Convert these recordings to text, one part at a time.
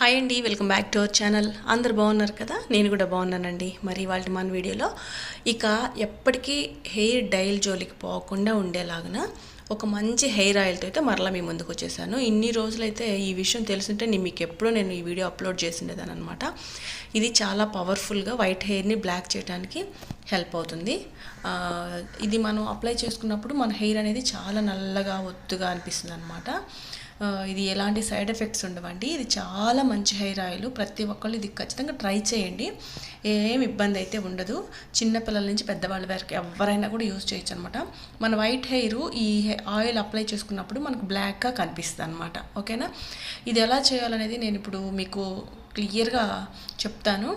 Hi అండి welcome back to our channel అందరు బాగున్నారు కదా? నేను కూడా బాగున్నానండి. మరి వాళ్ళ మన వీడియోలో ఇక ఎప్పటికీ హెయిర్ డైల్ జోలికి పోకుండా ఉండేలాగున ఒక మంచి హెయిర్ ఆయిల్తో అయితే మరలా మీ ముందుకు వచ్చేసాను. ఇన్ని రోజులైతే ఈ విషయం తెలుసుంటే నేను మీకు ఎప్పుడూ నేను ఈ వీడియో అప్లోడ్ చేసిండేదాన్ని అనమాట ఇది చాలా పవర్ఫుల్గా వైట్ హెయిర్ని బ్లాక్ చేయడానికి హెల్ప్ అవుతుంది. ఇది మనం అప్లై చేసుకున్నప్పుడు మన హెయిర్ అనేది చాలా నల్లగా ఒత్తుగా అనిపిస్తుంది అనమాట ఇది ఎలాంటి సైడ్ ఎఫెక్ట్స్ ఉండవండి. ఇది చాలా మంచి హెయిర్ ఆయిల్. ప్రతి ఒక్కళ్ళు ఇది ఖచ్చితంగా ట్రై చేయండి. ఏం ఇబ్బంది అయితే ఉండదు. చిన్నపిల్లల నుంచి పెద్దవాళ్ళ వరకు ఎవరైనా కూడా యూజ్ చేయొచ్చు అనమాట మన వైట్ హెయిర్ ఈ ఆయిల్ అప్లై చేసుకున్నప్పుడు మనకు బ్లాక్గా కనిపిస్తుంది అనమాట ఓకేనా? ఇది ఎలా చేయాలనేది నేను ఇప్పుడు మీకు క్లియర్గా చెప్తాను.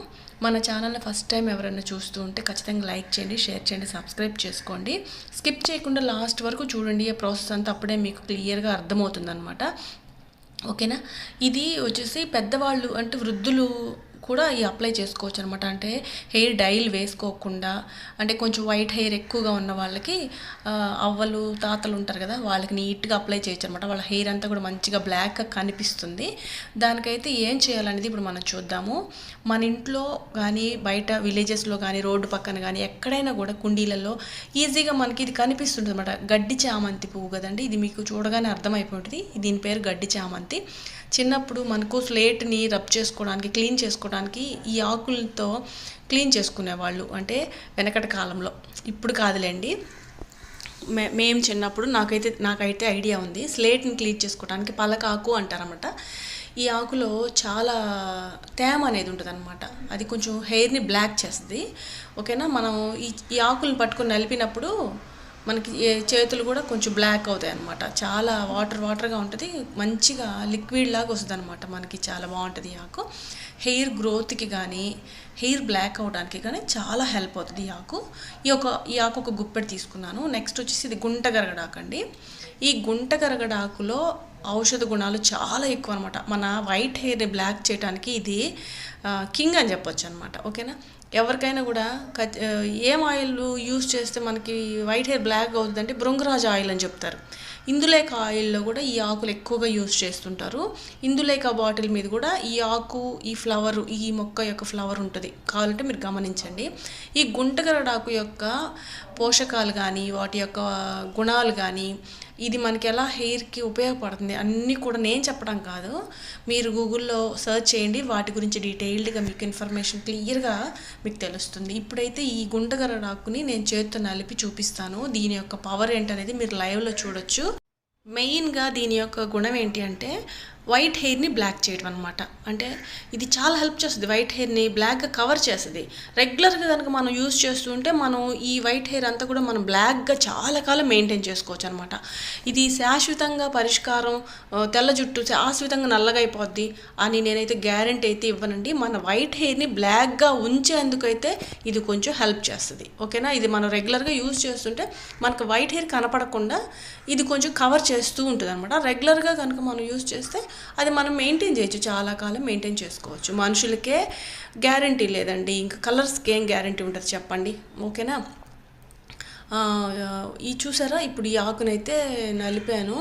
మన ఛానల్ని ఫస్ట్ టైం ఎవరైనా చూస్తూ ఉంటే ఖచ్చితంగా లైక్ చేయండి షేర్ చేయండి సబ్స్క్రైబ్ చేసుకోండి. స్కిప్ చేయకుండా లాస్ట్ వరకు చూడండి ఈ ప్రాసెస్ అంతా అప్పుడే మీకు క్లియర్గా అర్థమవుతుంది ఓకేనా? ఇది వచ్చేసి పెద్దవాళ్ళు అంటే వృద్ధులు కూడా ఈ అప్లై చేసుకోవచ్చు అనమాట అంటే హెయిర్ డైల్ వేసుకోకుండా అంటే కొంచెం వైట్ హెయిర్ ఎక్కువగా ఉన్న వాళ్ళకి అవ్వలు తాతలు ఉంటారు కదా వాళ్ళకి నీట్గా అప్లై చేయొచ్చు అనమాట వాళ్ళ హెయిర్ అంతా కూడా మంచిగా బ్లాక్గా కనిపిస్తుంది. దానికైతే ఏం చేయాలనేది ఇప్పుడు మనం చూద్దాము. మన ఇంట్లో కానీ బయట విలేజెస్లో కానీ రోడ్డు పక్కన కానీ ఎక్కడైనా కూడా కుండీలలో ఈజీగా మనకి ఇది కనిపిస్తుంటుంది అనమాట గడ్డి చామంతి పువ్వు కదండి ఇది మీకు చూడగానే అర్థమైపోతుంది. దీని పేరు గడ్డి చామంతి. చిన్నప్పుడు మనకు స్లేట్ని రబ్ చేసుకోవడానికి క్లీన్ చేసుకోవడానికి ఈ ఆకులతో క్లీన్ చేసుకునేవాళ్ళు. అంటే వెనకటి కాలంలో. ఇప్పుడు కాదులేండి. మే మేము చిన్నప్పుడు నాకైతే నాకైతే ఐడియా ఉంది. స్లేట్ని క్లీన్ చేసుకోవడానికి పలకాకు అంటారన్నమాట. ఈ ఆకులో చాలా తేమ అనేది ఉంటుంది అనమాట అది కొంచెం హెయిర్ని బ్లాక్ చేస్తుంది. ఓకేనా? మనం ఈ ఈ ఆకులను పట్టుకొని నలిపినప్పుడు మనకి ఏ- చేతులు కూడా కొంచెం బ్లాక్ అవుతాయి అనమాట చాలా వాటర్ వాటర్గా ఉంటుంది. మంచిగా లిక్విడ్ లాగా వస్తుంది అనమాట మనకి. చాలా బాగుంటుంది ఈ ఆకు. హెయిర్ గ్రోత్కి కానీ హెయిర్ బ్లాక్ అవడానికి కానీ చాలా హెల్ప్ అవుతుంది ఈ ఆకు. ఈ ఒక ఈ ఆకు ఒక గుప్పెడు తీసుకున్నాను. నెక్స్ట్ వచ్చేసి ఇది గుంట గరగడాకండి ఈ గుంట గరగడాకులో ఔషధ గుణాలు చాలా ఎక్కువ అనమాట మన వైట్ హెయిర్ని బ్లాక్ చేయడానికి ఇది కింగ్ అని చెప్పొచ్చు అనమాట ఓకేనా? ఎవరికైనా కూడా ఏం ఆయిల్ యూస్ చేస్తే మనకి వైట్ హెయిర్ బ్లాక్ అవుతుందంటే బృంగరాజ ఆయిల్ అని చెప్తారు. ఇందులేక ఆయిల్లో కూడా ఈ ఆకులు ఎక్కువగా యూస్ చేస్తుంటారు. ఇందులేక బాటిల్ మీద కూడా ఈ ఆకు ఈ ఫ్లవర్ ఈ మొక్క యొక్క ఫ్లవర్ ఉంటుంది. కావాలంటే మీరు గమనించండి. ఈ గుంటగరడాకు యొక్క పోషకాలు కానీ వాటి యొక్క గుణాలు కానీ ఇది మనకి ఎలా హెయిర్కి ఉపయోగపడుతుంది అన్నీ కూడా నేను చెప్పడం కాదు. మీరు గూగుల్లో సెర్చ్ చేయండి. వాటి గురించి డీటెయిల్డ్గా మీకు ఇన్ఫర్మేషన్ క్లియర్గా మీకు తెలుస్తుంది. ఇప్పుడైతే ఈ గుంటగరడాకుని నేను చేతితో నలిపి చూపిస్తాను. దీని యొక్క పవర్ ఏంటనేది మీరు లైవ్లో చూడొచ్చు. మెయిన్గా దీని యొక్క గుణం ఏంటి అంటే వైట్ హెయిర్ని బ్లాక్ చేయడం అనమాట అంటే ఇది చాలా హెల్ప్ చేస్తుంది. వైట్ హెయిర్ని బ్లాక్గా కవర్ చేస్తుంది. రెగ్యులర్గా కనుక మనం యూజ్ చేస్తుంటే మనం ఈ వైట్ హెయిర్ అంతా కూడా మనం బ్లాక్గా చాలా కాలం మెయింటైన్ చేసుకోవచ్చు అనమాట ఇది శాశ్వతంగా పరిష్కారం తెల్ల జుట్టు శాశ్వతంగా నల్లగా అయిపోద్ది అని నేనైతే గ్యారంటీ అయితే ఇవ్వనండి. మన వైట్ హెయిర్ని బ్లాక్గా ఉంచేందుకైతే ఇది కొంచెం హెల్ప్ చేస్తుంది. ఓకేనా? ఇది మనం రెగ్యులర్గా యూజ్ చేస్తుంటే మనకు వైట్ హెయిర్ కనపడకుండా ఇది కొంచెం కవర్ చేస్తూ ఉంటుంది అనమాట రెగ్యులర్గా కనుక మనం యూజ్ చేస్తే అది మనం మెయింటైన్ చేయొచ్చు. చాలా కాలం మెయింటైన్ చేసుకోవచ్చు. మనుషులకే గ్యారంటీ లేదండి. ఇంకా కలర్స్కి ఏం గ్యారంటీ ఉంటుంది చెప్పండి. ఓకేనా? ఈ చూసారా? ఇప్పుడు ఈ ఆకునైతే నలిపాను.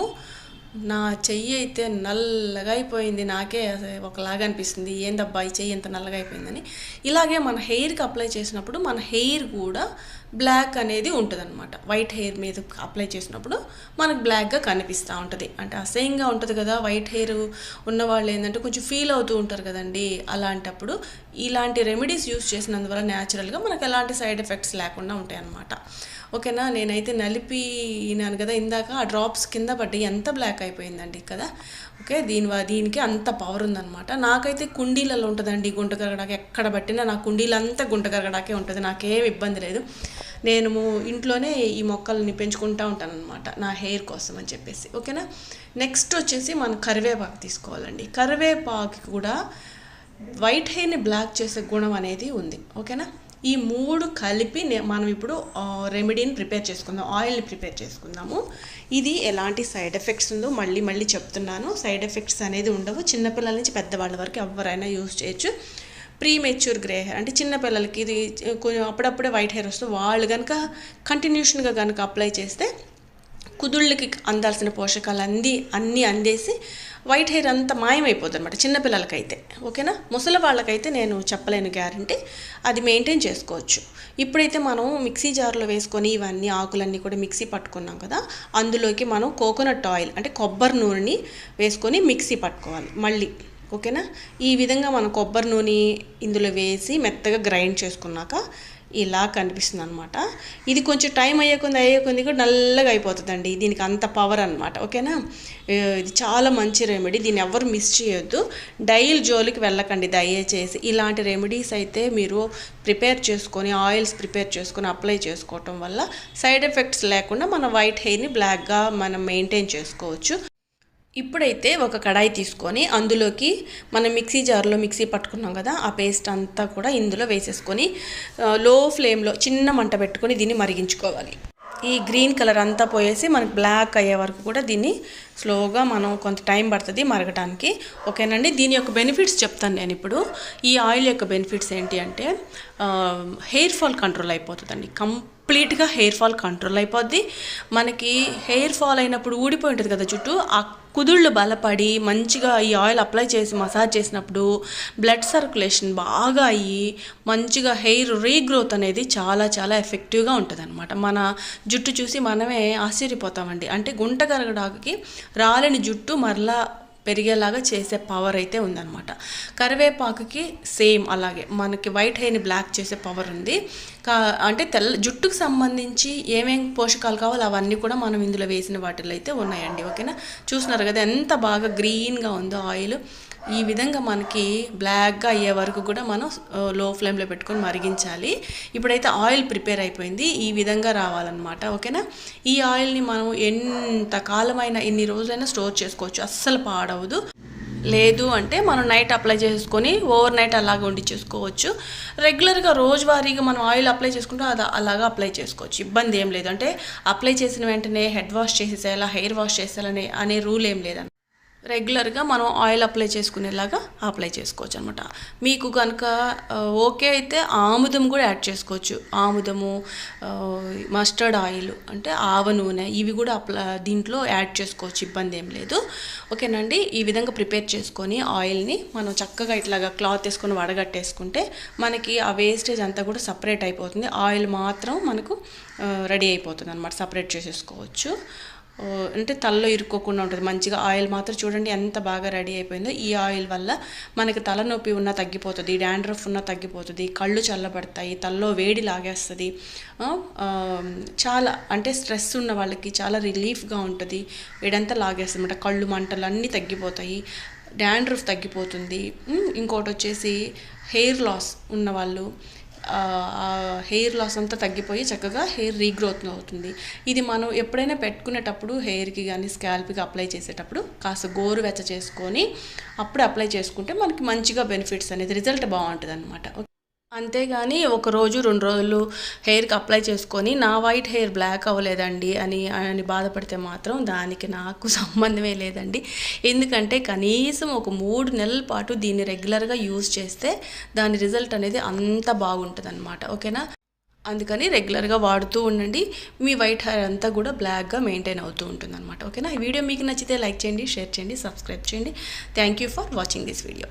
నా చెయ్యి అయితే నల్లగా అయిపోయింది నాకే ఒకలాగా అనిపిస్తుంది ఏందబ్బా ఈ చెయ్యి ఎంత నల్లగా అయిపోయిందని? ఇలాగే మన హెయిర్కి అప్లై చేసినప్పుడు మన హెయిర్ కూడా బ్లాక్ అనేది ఉంటుంది అనమాట వైట్ హెయిర్ మీద అప్లై చేసినప్పుడు మనకు బ్లాక్గా కనిపిస్తూ ఉంటుంది. అంటే అసహ్యంగా ఉంటుంది కదా వైట్ హెయిర్ ఉన్న వాళ్ళు ఏంటంటే కొంచెం ఫీల్ అవుతూ ఉంటారు కదండి. అలాంటప్పుడు ఇలాంటి రెమెడీస్ యూస్ చేసినందువల్ల న్యాచురల్గా మనకు ఎలాంటి సైడ్ ఎఫెక్ట్స్ లేకుండా ఉంటాయి అన్నమాట ఓకేనా? నేనైతే నలిపినాను కదా ఇందాక ఆ డ్రాప్స్ కింద పట్టి ఎంత బ్లాక్ అయిపోయిందండి కదా. ఓకే దీని దీనికి అంత పవర్ ఉందన్నమాట. నాకైతే కుండీలలో ఉంటుందండి గుంట కరగడానికి ఎక్కడ పట్టినా నా కుండీలంతా గుంట కరగడాకే ఉంటుంది. నాకేం ఇబ్బంది లేదు. నేను ఇంట్లోనే ఈ మొక్కల్ని పెంచుకుంటూ ఉంటాను అనమాట నా హెయిర్ కోసం అని చెప్పేసి. ఓకేనా? నెక్స్ట్ వచ్చేసి మనం కరివేపాకు తీసుకోవాలండి. కరివేపాకు కూడా వైట్ హెయిర్ని బ్లాక్ చేసే గుణం అనేది ఉంది. ఓకేనా? ఈ మూడు కలిపి మనం ఇప్పుడు రెమెడీని ప్రిపేర్ చేసుకుందాం. ఆయిల్ని ప్రిపేర్ చేసుకుందాము. ఇది ఎలాంటి సైడ్ ఎఫెక్ట్స్ ఉందో మళ్ళీ మళ్ళీ చెప్తున్నాను. సైడ్ ఎఫెక్ట్స్ అనేది ఉండవు. చిన్నపిల్లల నుంచి పెద్దవాళ్ళ వరకు ఎవరైనా యూజ్ చేయొచ్చు. ప్రీ మెచ్యూర్ గ్రే హెయిర్ అంటే చిన్నపిల్లలకి ఇది కొంచెం అప్పుడప్పుడే వైట్ హెయిర్ వస్తుంది. వాళ్ళు కనుక కంటిన్యూషన్గా కనుక అప్లై చేస్తే కుదుళ్ళకి అందాల్సిన పోషకాలు అంది అన్నీ అందేసి వైట్ హెయిర్ అంతా మాయమైపోతుంది అనమాట చిన్నపిల్లలకైతే. ఓకేనా? ముసలి వాళ్ళకైతే నేను చెప్పలేను గ్యారంటీ అది మెయింటైన్ చేసుకోవచ్చు. ఇప్పుడైతే మనం మిక్సీ జార్లో వేసుకొని ఇవన్నీ ఆకులన్నీ కూడా మిక్సీ పట్టుకున్నాం కదా అందులోకి మనం కోకోనట్ ఆయిల్ అంటే కొబ్బరి నూనెని వేసుకొని మిక్సీ పట్టుకోవాలి మళ్ళీ. ఓకేనా? ఈ విధంగా మనం కొబ్బరి నూనె ఇందులో వేసి మెత్తగా గ్రైండ్ చేసుకున్నాక ఇలా కనిపిస్తుంది అనమాట ఇది కొంచెం టైం అయ్యే కొంది అయ్యే కొంది కూడా నల్లగా అయిపోతుందండి. దీనికి అంత పవర్ అనమాట ఓకేనా ఇది చాలా మంచి రెమెడీ దీన్ని ఎవరు మిస్ చేయొద్దు. డైల్ జోలికి వెళ్ళకండి దయచేసి. ఇలాంటి రెమెడీస్ అయితే మీరు ప్రిపేర్ చేసుకొని ఆయిల్స్ ప్రిపేర్ చేసుకొని అప్లై చేసుకోవటం వల్ల సైడ్ ఎఫెక్ట్స్ లేకుండా మన వైట్ హెయిర్ని బ్లాక్గా మనం మెయింటైన్ చేసుకోవచ్చు. ఇప్పుడైతే ఒక కడాయి తీసుకొని అందులోకి మనం మిక్సీ జార్లో మిక్సీ పట్టుకున్నాం కదా ఆ పేస్ట్ అంతా కూడా ఇందులో వేసేసుకొని లో ఫ్లేమ్లో చిన్న మంట పెట్టుకొని దీన్ని మరిగించుకోవాలి. ఈ గ్రీన్ కలర్ అంతా పోయేసి మనకి బ్లాక్ అయ్యే వరకు కూడా దీన్ని స్లోగా మనం కొంత టైం పడుతుంది మరగటానికి. ఓకేనండి? దీని యొక్క బెనిఫిట్స్ చెప్తాను నేను ఇప్పుడు. ఈ ఆయిల్ యొక్క బెనిఫిట్స్ ఏంటి అంటే హెయిర్ ఫాల్ కంట్రోల్ అయిపోతుందండి. కంప్లీట్గా హెయిర్ ఫాల్ కంట్రోల్ అయిపోద్ది. మనకి హెయిర్ ఫాల్ అయినప్పుడు ఊడిపోయి ఉంటుంది కదా చుట్టూ ఆ కుదుళ్ళు బలపడి మంచిగా ఈ ఆయిల్ అప్లై చేసి మసాజ్ చేసినప్పుడు బ్లడ్ సర్క్యులేషన్ బాగా అయ్యి మంచిగా హెయిర్ రీగ్రోత్ అనేది చాలా చాలా ఎఫెక్టివ్గా ఉంటుంది అనమాట మన జుట్టు చూసి మనమే ఆశ్చర్యపోతామండి. అంటే గుంట కరగడానికి రాలేని జుట్టు మరలా పెరిగేలాగా చేసే పవర్ అయితే ఉందన్నమాట. కరివేపాకుకి సేమ్ అలాగే. మనకి వైట్ హెయిర్ని బ్లాక్ చేసే పవర్ ఉంది. కా అంటే తెల్ల జుట్టుకు సంబంధించి ఏమేం పోషకాలు కావాలో అవన్నీ కూడా మనం ఇందులో వేసిన వాటిలో అయితే ఉన్నాయండి. ఓకేనా? చూస్తున్నారు కదా ఎంత బాగా గ్రీన్గా ఉందో ఆయిల్ ఈ విధంగా మనకి బ్లాక్గా అయ్యే వరకు కూడా మనం లో ఫ్లేమ్లో పెట్టుకొని మరిగించాలి. ఇప్పుడైతే ఆయిల్ ప్రిపేర్ అయిపోయింది. ఈ విధంగా రావాలన్నమాట. ఓకేనా? ఈ ఆయిల్ని మనం ఎంత కాలమైనా ఎన్ని రోజులైనా స్టోర్ చేసుకోవచ్చు. అస్సలు పాడవదు. లేదు అంటే మనం నైట్ అప్లై చేసుకొని ఓవర్ నైట్ అలాగా వండి చేసుకోవచ్చు. రెగ్యులర్గా రోజువారీగా మనం ఆయిల్ అప్లై చేసుకుంటే అది అలాగా అప్లై చేసుకోవచ్చు. ఇబ్బంది ఏం లేదు. అంటే అప్లై చేసిన వెంటనే హెడ్ వాష్ చేసేసేయాలా హెయిర్ వాష్ చేసేయాలని అనే రూల్ ఏం లేదన్నమాట. రెగ్యులర్గా మనం ఆయిల్ అప్లై చేసుకునేలాగా అప్లై చేసుకోవచ్చు అనమాట మీకు కనుక ఓకే అయితే ఆముదం కూడా యాడ్ చేసుకోవచ్చు. ఆముదము మస్టర్డ్ ఆయిల్ అంటే ఆవ నూనె ఇవి కూడా అప్లా దీంట్లో యాడ్ చేసుకోవచ్చు ఇబ్బంది ఏం లేదు. ఓకేనండి? ఈ విధంగా ప్రిపేర్ చేసుకొని ఆయిల్ని మనం చక్కగా ఇట్లాగా క్లాత్ వేసుకొని వడగట్టేసుకుంటే మనకి ఆ వేస్టేజ్ అంతా కూడా సపరేట్ అయిపోతుంది. ఆయిల్ మాత్రం మనకు రెడీ అయిపోతుంది అనమాట సపరేట్ చేసేసుకోవచ్చు. అంటే తలలో ఇరుక్కోకుండా ఉంటుంది. మంచిగా ఆయిల్ మాత్రం చూడండి ఎంత బాగా రెడీ అయిపోయిందో. ఈ ఆయిల్ వల్ల మనకి తలనొప్పి ఉన్నా తగ్గిపోతుంది డాండ్రఫ్ ఉన్నా తగ్గిపోతుంది కళ్ళు చల్లబడతాయి తలలో వేడి లాగేస్తుంది. చాలా అంటే స్ట్రెస్ ఉన్న వాళ్ళకి చాలా రిలీఫ్గా ఉంటుంది. వేడంతా లాగేస్తుంది అనమాట కళ్ళు మంటలు అన్నీ తగ్గిపోతాయి. డాండ్రఫ్ తగ్గిపోతుంది. ఇంకోటి వచ్చేసి హెయిర్ లాస్ ఉన్నవాళ్ళు హెయిర్ లాస్ అంతా తగ్గిపోయి చక్కగా హెయిర్ రీగ్రోత్ అవుతుంది. ఇది మనం ఎప్పుడైనా పెట్టుకునేటప్పుడు హెయిర్కి కానీ స్కాల్ప్కి అప్లై చేసేటప్పుడు కాస్త గోరు వెచ్చ చేసుకొని అప్పుడు అప్లై చేసుకుంటే మనకి మంచిగా బెనిఫిట్స్ అనేది రిజల్ట్ బాగుంటుంది అనమాట అంతేగాని ఒక రోజు రెండు రోజులు హెయిర్కి అప్లై చేసుకొని నా వైట్ హెయిర్ బ్లాక్ అవ్వలేదండి అని అని బాధపడితే మాత్రం దానికి నాకు సంబంధమే లేదండి. ఎందుకంటే కనీసం ఒక మూడు నెలల పాటు దీన్ని రెగ్యులర్గా యూజ్ చేస్తే దాని రిజల్ట్ అనేది అంత బాగుంటుంది అనమాట ఓకేనా? అందుకని రెగ్యులర్గా వాడుతూ ఉండండి. మీ వైట్ హెయిర్ అంతా కూడా బ్లాక్గా మెయింటైన్ అవుతూ ఉంటుంది అనమాట ఓకేనా? ఈ వీడియో మీకు నచ్చితే లైక్ చేయండి షేర్ చేయండి సబ్స్క్రైబ్ చేయండి. Thank you for watching this video